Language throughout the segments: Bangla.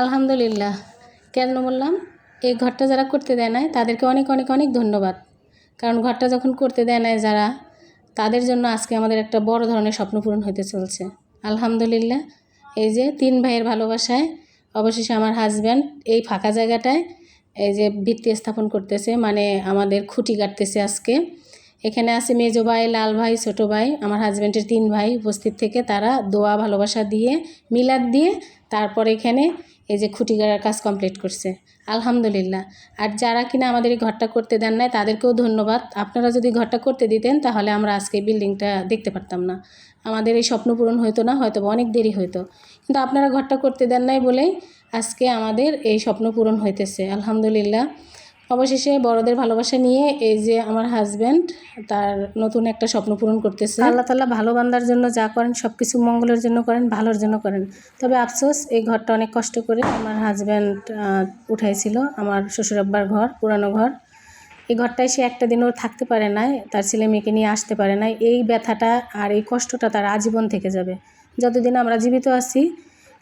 আলহামদুলিল্লাহ। কেন বললাম? এই ঘরটা যারা করতে দেয় নাই, তাদেরকে অনেক অনেক অনেক ধন্যবাদ। কারণ ঘরটা যখন করতে দেয় নাই যারা, তাদের জন্য আজকে আমাদের একটা বড় ধরনের স্বপ্ন পূরণ হতে চলছে। আলহামদুলিল্লাহ। এই যে তিন ভাইয়ের ভালোবাসায় অবশেষে আমার হাজব্যান্ড এই ফাঁকা জায়গাটায় এই যে ভিত্তি স্থাপন করতেছে মানে আমাদের খুঁটি কাটতেছে আজকে। এখানে আছে মেজো ভাই, লাল ভাই, ছোটো ভাই, আমার হাজব্যান্ডের তিন ভাই উপস্থিত থেকে তারা দোয়া, ভালোবাসা দিয়ে, মিলাদ দিয়ে, তারপর এখানে এই যে খুঁটি গাড়ার কাজ কমপ্লিট করছে। আলহামদুলিল্লাহ। আর যারা কিনা আমাদের এই ঘরটা করতে দেন নাই, তাদেরকেও ধন্যবাদ। আপনারা যদি ঘরটা করতে দিতেন, তাহলে আমরা আজকে বিল্ডিংটা দেখতে পারতাম না। আমাদের এই স্বপ্ন পূরণ হতো না, হয়তো অনেক দেরি হতো কিন্তু আপনারা ঘরটা করতে দেন নাই বলেই আজকে আমাদের এই স্বপ্ন পূরণ হইতেছে। আলহামদুলিল্লাহ। অবশেষে বড়দের ভালোবাসা নিয়ে এই যে আমার হাজব্যান্ড তার নতুন একটা স্বপ্ন পূরণ করতেছে। আল্লাহ তাল্লাহ ভালো বান্দার জন্য যা করেন সব কিছু মঙ্গলের জন্য করেন, ভালোর জন্য করেন। তবে আফসোস, এই ঘরটা অনেক কষ্ট করে আমার হাজব্যান্ড উঠাইছিল আমার শ্বশুর আব্বার ঘর, পুরানো ঘর। এই ঘরটায় সে একটা দিনও থাকতে পারে না তার ছেলে মেয়েকে নিয়ে আসতে পারে না এই ব্যথাটা আর এই কষ্টটা তার আজীবন থেকে যাবে। যতদিন আমরা জীবিত আছি,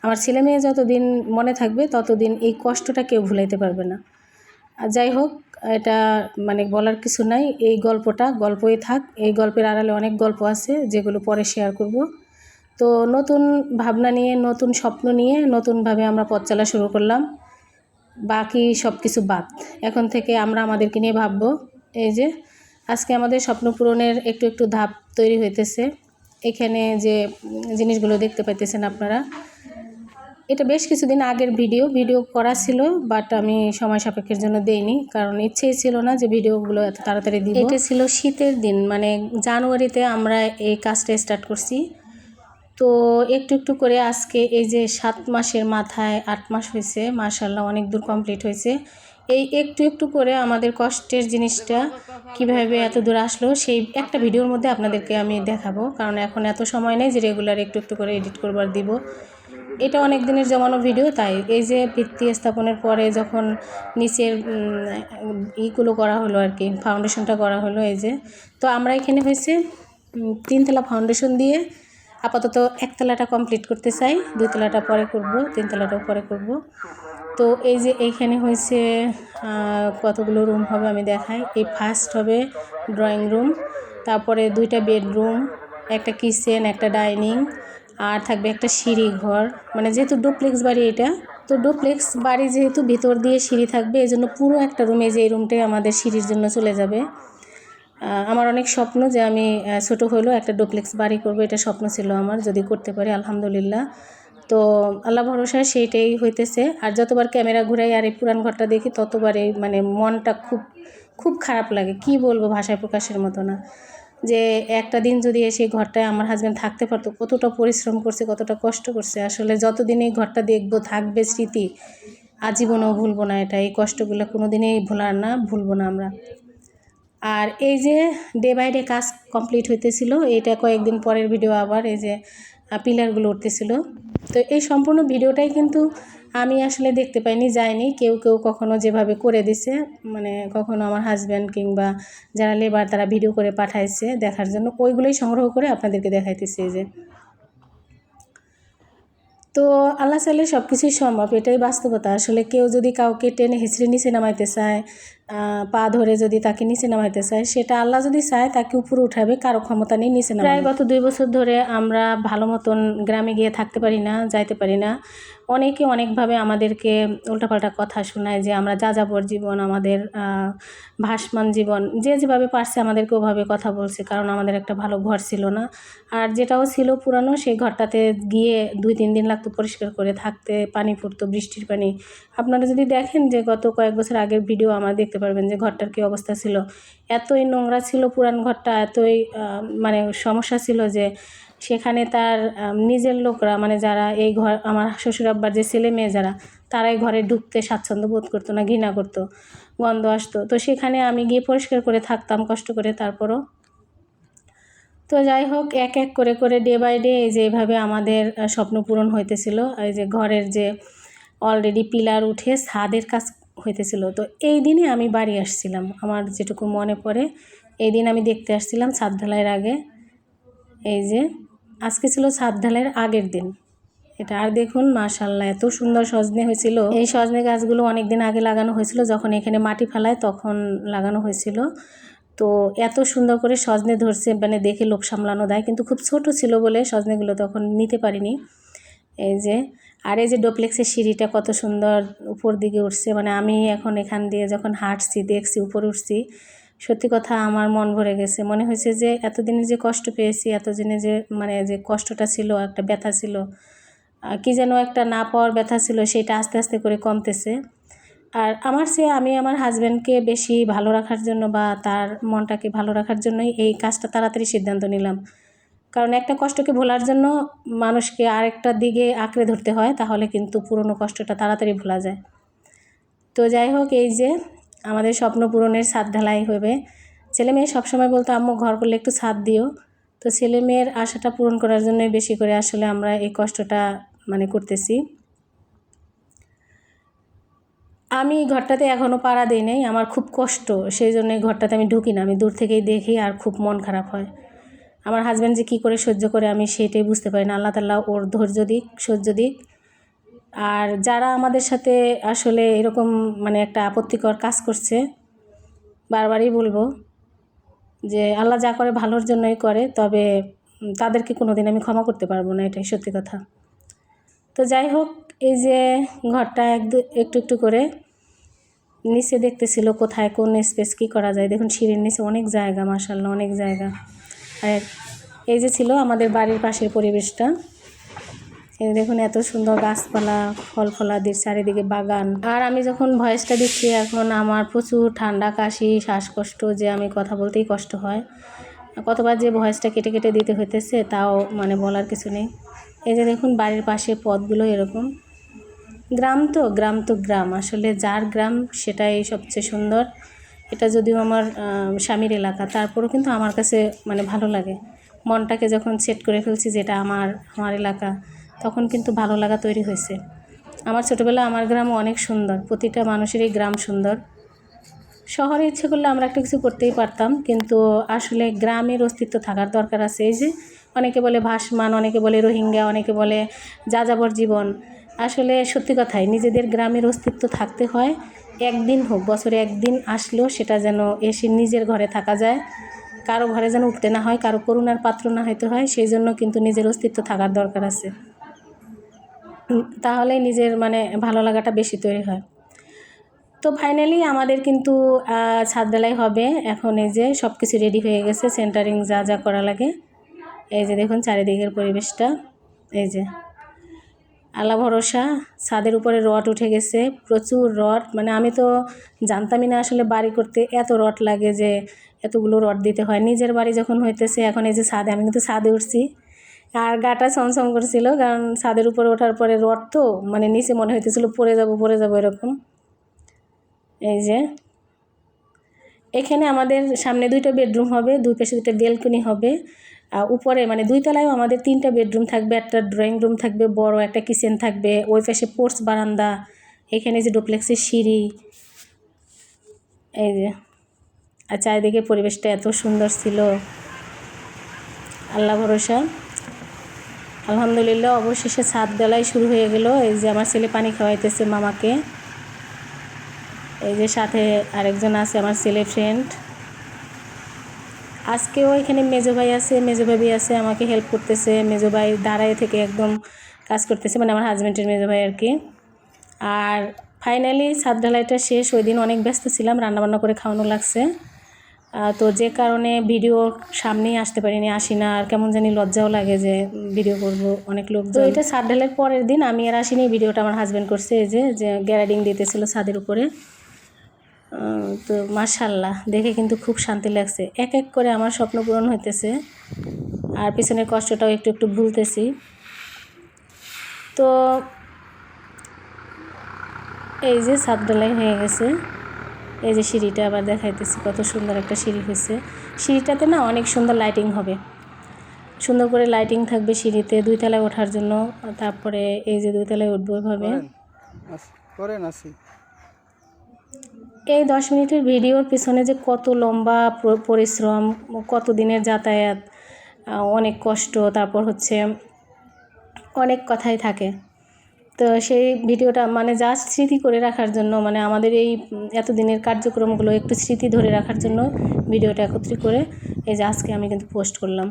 আমার ছেলে মেয়ে যতদিন মনে থাকবে, ততদিন এই কষ্টটা কেউ ভুলাইতে পারবে না। যাই হোক, এটা মানে বলার কিছু নাই। এই গল্পটা গল্পই থাক। এই গল্পের আড়ালে অনেক গল্প আছে, যেগুলো পরে শেয়ার করব। তো নতুন ভাবনা নিয়ে, নতুন স্বপ্ন নিয়ে, নতুনভাবে আমরা পথ চলা শুরু করলাম। বাকি সব কিছু বাদ। এখন থেকে আমরা আমাদেরকে নিয়ে ভাববো, এই যে আজকে আমাদের স্বপ্ন পূরণের একটু একটু ধাপ তৈরি হইতেছে। এখানে যে জিনিসগুলো দেখতে পাইতেছেন আপনারা এটা বেশ কিছুদিন আগের ভিডিও ভিডিও করা ছিল বাট আমি সময় সাপেক্ষের জন্য দেইনি, কারণ ইচ্ছেই ছিল না যে ভিডিওগুলো এত তাড়াতাড়ি দিব। এটা ছিল শীতের দিন মানে জানুয়ারিতে আমরা এই কাজটা স্টার্ট করছি। তো একটু একটু করে আজকে এই যে সাত মাসের মাথায় আট মাস হয়েছে মার্শাল্লাহ অনেক দূর কমপ্লিট হয়েছে। এই একটু একটু করে আমাদের কষ্টের জিনিসটা কীভাবে এত দূর আসলো, সেই একটা ভিডিওর মধ্যে আপনাদেরকে আমি দেখাবো, কারণ এখন এত সময় নেই যে রেগুলার একটু একটু করে এডিট করবার দিব। এটা অনেক দিনের জমানো ভিডিও, তাই এই যে ভিত্তি স্থাপনের পরে যখন নিচের ইগুলো করা হলো আর কি ফাউন্ডেশনটা করা হলো এই যে, তো আমরা এখানে হয়েছে তিনতলা ফাউন্ডেশন দিয়ে আপাতত একতলাটা কমপ্লিট করতে চাই দুইতলাটা পরে করব, তিনতলাটাও পরে করব। তো এই যে এইখানে হয়েছে কতগুলো রুম হবে আমি দেখাই। এই ফার্স্ট হবে ড্রয়িং রুম তারপরে দুইটা বেডরুম একটা কিচেন একটা ডাইনিং আর থাকবে একটা সিঁড়ি ঘর। মানে যেহেতু ডুপ্লেক্স বাড়ি এটা, তো ডুপ্লেক্স বাড়ি যেহেতু ভিতর দিয়ে সিঁড়ি থাকবে এই জন্য পুরো একটা রুমে যে এই রুমটাই আমাদের সিঁড়ির জন্য চলে যাবে। আমার অনেক স্বপ্ন যে আমি ছোটো হলেও একটা ডুপ্লেক্স বাড়ি করব, এটা স্বপ্ন ছিল আমার, যদি করতে পারি, আলহামদুলিল্লাহ। তো আল্লাহ ভরসায় সেইটাই হইতেছে। আর যতবার ক্যামেরা ঘুরাই আর এই পুরান ঘরটা দেখি, ততবারই মানে মনটা খুব খুব খারাপ লাগে। কি বলব ভাষায় প্রকাশের মতো না। যে একটা দিন যদি এসে ঘরটায় আমার হাজব্যান্ড থাকতে পারতো, কতটা পরিশ্রম করছে, কতটা কষ্ট করছে, আসলে যতদিন এই ঘরটা দেখব, থাকবে স্মৃতি, আজীবনও ভুলবো না এটা, এই কষ্টগুলো কোনো দিনই ভোলার না, ভুলবো না আমরা। আর এই যে ডে বাই ডে কাজ কমপ্লিট হইতেছিল, এটা কয়েকদিন পরের ভিডিও আবার এই যে পিলারগুলো উঠতেছিল। তো এই সম্পূর্ণ ভিডিওটাই কিন্তু আমি আসলে দেখতে পাইনি, যাইনি। কেউ কেউ কখনো যেভাবে করে দিছে মানে কখনো আমার হাজব্যান্ড কিংবা যারা লেবার তারা ভিডিও করে পাঠাইছে দেখার জন্য, ওইগুলোই সংগ্রহ করে আপনাদেরকে দেখাইতেছি যে। তো আল্লাহ চাইলে সব কিছুই সম্ভব, এটাই বাস্তবতা। আসলে কেউ যদি কাউকে টেনে হিচড়ে নিচে নামাইতে চায় পা ধরে যদি তাকে নিচে নামাইতে চায়, সেটা আল্লাহ যদি চায়, তাকে উপরে উঠাবে কারও ক্ষমতা নেই নিচে প্রায় গত দুই বছর ধরে আমরা ভালো মতন গ্রামে গিয়ে থাকতে পারি না, যাইতে পারি না। অনেকে অনেকভাবে আমাদেরকে উল্টাপাল্টা কথা শোনায় যে আমরা যাযাবর জীবন, আমাদের ভাসমান জীবন, যে যেভাবে পারছে আমাদেরকে ওভাবে কথা বলছে, কারণ আমাদের একটা ভালো ঘর ছিল না। আর যেটাও ছিল পুরানো, সেই ঘরটাতে গিয়ে দুই তিন দিন লাগতো পরিষ্কার করে থাকতে, পানি পড়তো, বৃষ্টির পানি। আপনারা যদি দেখেন যে গত কয়েক বছর আগের ভিডিও আমার দেখতে পারবেন যে ঘরটার কী অবস্থা ছিল। এতই নোংরা ছিল পুরান ঘরটা, এতই মানে সমস্যা ছিল যে সেখানে তার নিজের লোকরা মানে যারা এই ঘর, আমার শ্বশুর আব্বার যে ছেলে মেয়ে যারা, তারাই ঘরে ঢুকতে স্বাচ্ছন্দ্য বোধ করতো না, ঘৃণা করতো, গন্ধ আসতো। তো সেখানে আমি গিয়ে পরিষ্কার করে থাকতাম, কষ্ট করে তারপরও। তো যাই হোক, এক এক করে করে ডে বাই ডে এই যে এভাবে আমাদের স্বপ্ন পূরণ হইতেছিল। এই যে ঘরের যে অলরেডি পিলার উঠে ছাদের কাজ হইতেছিল। তো এই দিনে আমি বাড়ি আসছিলাম। আমার যেটুকু মনে পড়ে, এই দিন আমি দেখতে আসছিলাম ছাদ ঢালাইয়ের আগে। এই যে, আজকে ছিল ছাদ ঢালাইয়ের আগের দিন। এটা আর দেখুন মাশাল্লাহ এত সুন্দর সজনে হয়েছিল। এই সজনে গাছগুলো অনেক দিন আগে লাগানো হয়েছিল, যখন এখানে মাটি ফেলায় তখন লাগানো হয়েছিল। তো এত সুন্দর করে সজনে ধরছে মানে দেখে লোভ সামলানো দেয় কিন্তু খুব ছোট ছিল বলে সজনেগুলো তখন নিতে পারিনি। এই যে আর এই যে ডোপ্লেক্সের সিঁড়িটা কত সুন্দর উপর দিকে উঠছে মানে আমি এখন এখান দিয়ে যখন হাঁটছি, দেখছি, উপরে উঠছি, সত্যি কথা আমার মন ভরে গেছে। মনে হয়েছে যে এতদিনে যে কষ্ট পেয়েছি, এতদিনে যে মানে যে কষ্টটা ছিল, একটা ব্যথা ছিল কি যেন একটা না পাওয়ার ব্যথা ছিল, সেটা আস্তে আস্তে করে কমতেছে। আর আমার সে আমি আমার হাজব্যান্ডকে বেশি ভালো রাখার জন্য বা তার মনটাকে ভালো রাখার জন্যই এই কাজটা তাড়াতাড়ি সিদ্ধান্ত নিলাম। কারণ একটা কষ্টকে ভোলার জন্য মানুষকে আরেকটা দিকে আঁকড়ে ধরতে হয়, তাহলে কিন্তু পুরনো কষ্টটা তাড়াতাড়ি ভোলা যায়। তো যাই হোক, এই যে আমাদের স্বপ্ন পূরণের ছাদ ঢালাই হবে। ছেলে মেয়ে সবসময় বলতো, আম্মু, ঘর করলে একটু ছাদ দিও। তো ছেলে মেয়ের আশাটা পূরণ করার জন্যই বেশি করে আসলে আমরা এই কষ্টটা মানে করতেছি। আমি ঘরটাতে এখনও পাড়া দিই নাই, আমার খুব কষ্ট, সেই জন্য ঘরটাতে আমি ঢুকি না। আমি দূর থেকেই দেখি আর খুব মন খারাপ হয়। আমার হাজব্যান্ড যে কী করে সহ্য করে আমি সেটাই বুঝতে পারি না। আল্লাহ তাল্লাহ ওর ধৈর্য দিক, সহ্য দিক। আর যারা আমাদের সাথে আসলে এরকম মানে একটা আপত্তিকর কাজ করছে, বারবারই বলব যে আল্লাহ যা করে ভালোর জন্যই করে, তবে তাদেরকে কোনো দিন আমি ক্ষমা করতে পারব না, এটাই সত্যি কথা। তো যাই হোক, এই যে ঘরটা এক একটু একটু করে নিচে দেখতেছিল কোথায়, কোন স্পেস কী করা যায়। দেখুন, সিঁড়ির নিচে অনেক জায়গা মাসাল্লাহ অনেক জায়গা। আর এই যে ছিল আমাদের বাড়ির পাশের পরিবেশটা। এই দেখুন এত সুন্দর গাছপালা ফল ফলাদির চারিদিকে বাগান। আর আমি যখন ভয়েসটা দিচ্ছি, এখন আমার প্রচুর ঠান্ডা, কাশি, শ্বাসকষ্ট, যে আমি কথা বলতেই কষ্ট হয়। কতবার যে ভয়েসটা কেটে কেটে দিতে হইতেছে, তাও মানে বলার কিছু নেই। এই যে দেখুন বাড়ির পাশে পথগুলো এরকম। গ্রাম তো গ্রাম তো গ্রাম। আসলে যার গ্রাম, সেটাই সবচেয়ে সুন্দর। এটা যদিও আমার স্বামীর এলাকা, তারপরেও কিন্তু আমার কাছে মানে ভালো লাগে। মনটাকে যখন সেট করে ফেলছি যেটা আমার আমার এলাকা, তখন কিন্তু ভালো লাগা তৈরি হয়েছে। আমার ছোটোবেলা আমার গ্রাম অনেক সুন্দর, প্রতিটা মানুষেরই গ্রাম সুন্দর। শহরে ইচ্ছে করলে আমরা একটা কিছু করতেই পারতাম, কিন্তু আসলে গ্রামের অস্তিত্ব থাকার দরকার আছে। এই যে অনেকে বলে ভাসমান, অনেকে বলে রোহিঙ্গা, অনেকে বলে যাযাবর জীবন। আসলে সত্যি কথাই, নিজেদের গ্রামের অস্তিত্ব থাকতে হয়। একদিন হোক বছরে একদিন আসলেও সেটা যেন এসে নিজের ঘরে থাকা যায়। কারও ঘরে যেন উঠতে না হয় কারও করুণার পাত্র না হইতে হয় সেই জন্য কিন্তু নিজের অস্তিত্ব থাকার দরকার আছে। তাহলে নিজের মানে ভালো লাগাটা বেশি তৈরি হয়। তো ফাইনালি আমাদের কিন্তু আহ, ছাদ ঢালাই হবে। এখন এই যে সব কিছু রেডি হয়ে গেছে সেন্টারিং যা যা করা লাগে। এই যে দেখুন চারিদিকের পরিবেশটা। এই যে আল্লাহ ভরসা, ছাদের উপরে রড উঠে গেছে, প্রচুর রড। মানে আমি তো জানতামই না আসলে বাড়ি করতে এত রড লাগে যে এতগুলো রড দিতে হয়। নিজের বাড়ি যখন হইতেছে, এখন এই যে ছাদে, আমি কিন্তু ছাদে উঠছি। আর গাটা ছমছম করছিল, কারণ ছাদের উপরে ওঠার পরে রড তো মানে নিচে মনে হইতেছিল পড়ে যাব পড়ে যাব এরকম। এই যে, এখানে আমাদের সামনে দুইটা বেডরুম হবে, দুই পাশে দুটো বেলকনি হবে। উপরে মানে দুই তলায়ও আমাদের তিনটা বেডরুম থাকবে, একটা ড্রয়িং রুম থাকবে, বড় একটা কিচেন থাকবে, ওই পাশে পোর্টস বারান্দা, এখানে যে ডুপ্লেক্সের সিঁড়ি, এই যে, আর চারিদিকে পরিবেশটা এত সুন্দর ছিল। আল্লাহ ভরসা। আলহামদুলিল্লাহ, অবশেষে ছাদ বেলায় শুরু হয়ে গেল। এই যে আমার ছেলে পানি খাওয়াইতেছে মামাকে। এই যে সাথে আরেকজন আছে, আমার ছেলে ফ্রেন্ড আজকেও এখানে মেজো ভাই আছে মেজো ভাবি আছে আমাকে হেল্প করতেছে। মেজো ভাই দাঁড়ায় থেকে একদম কাজ করতেছে মানে আমার হাজব্যান্ডের মেজো ভাই আর কি। আর ফাইনালি ছাদ ঢালাইটা শেষ ওই দিন অনেক ব্যস্ত ছিলাম রান্নাবান্না করে খাওয়ানো লাগছে। তো যে কারণে ভিডিও সামনেই আসতে পারিনি আসি না। আর কেমন জানি লজ্জাও লাগে যে ভিডিও করব অনেক লোক তো এটা ছাদ ঢালের পরের দিন আমি আর আসিনি ভিডিওটা আমার হাজব্যান্ড করছে এই যে গ্যারাডিং দিতেছিল ছাদের উপরে। তো মাশাল্লাহ, দেখে কিন্তু খুব শান্তি লাগছে। এক এক করে আমার স্বপ্ন পূরণ হইতেছে। আর পিছনের কষ্টটাও একটু একটু ভুলতেছি। তো এই যে ঢালাই হয়ে গেছে। এই যে সিঁড়িটা আবার দেখাইতেছি, কত সুন্দর একটা সিঁড়ি হয়েছে সিঁড়িটাতে না অনেক সুন্দর লাইটিং হবে। সুন্দর করে লাইটিং থাকবে সিঁড়িতে দুই তলায় ওঠার জন্য। তারপরে এই যে দুই তলায় উঠবো এভাবে। করেন, আসি। এই দশ মিনিটের ভিডিওর পিছনে যে কত লম্বা পরিশ্রম, কত দিনের যাতায়াত অনেক কষ্ট, তারপর হচ্ছে অনেক কথাই থাকে। তো সেই ভিডিওটা মানে জাস্ট স্মৃতি করে রাখার জন্য মানে আমাদের এই এতদিনের কার্যক্রমগুলো একটু স্মৃতি ধরে রাখার জন্য ভিডিওটা একত্রিত করে এই যে আজকে আমি কিন্তু পোস্ট করলাম।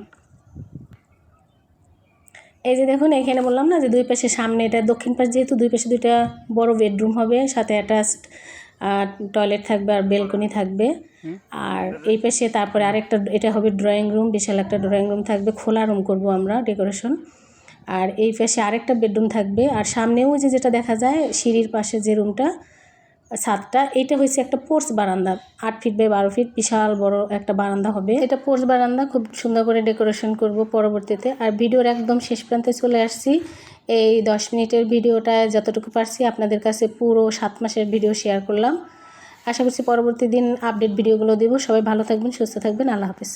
এই যে দেখুন, এখানে বললাম না যে দুই পাশে সামনে এটা দক্ষিণ পাশ, যেহেতু দুই পাশে দুইটা বড় বেডরুম হবে, সাথে অ্যাটাচড টয়লেট থাকবে আর বেলকনি থাকবে। আর এই পাশে তারপরে আরেকটা এটা হবে ড্রয়িং রুম বিশাল একটা ড্রয়িং রুম থাকবে খোলা রুম করব আমরা ডেকোরেশন আর এই পাশে আরেকটা বেডরুম থাকবে আর সামনেও যে যেটা দেখা যায় সিঁড়ির পাশে যে রুমটা ছাদটা এটা হয়েছে একটা পোর্স বারান্দা। আট ফিট বাই বারো ফিট, বিশাল বড় একটা বারান্দা হবে। এটা পোর্স বারান্দা, খুব সুন্দর করে ডেকোরেশন করব পরবর্তীতে। আর ভিডিওর একদম শেষ প্রান্তে চলে আসছি। এই দশ মিনিটের ভিডিওটা যতটুকু পারছি আপনাদের কাছে পুরো সাত মাসের ভিডিও শেয়ার করলাম। আশা করছি পরবর্তী দিন আপডেট ভিডিওগুলো দেবো। সবাই ভালো থাকবেন, সুস্থ থাকবেন। আল্লাহ হাফিজ।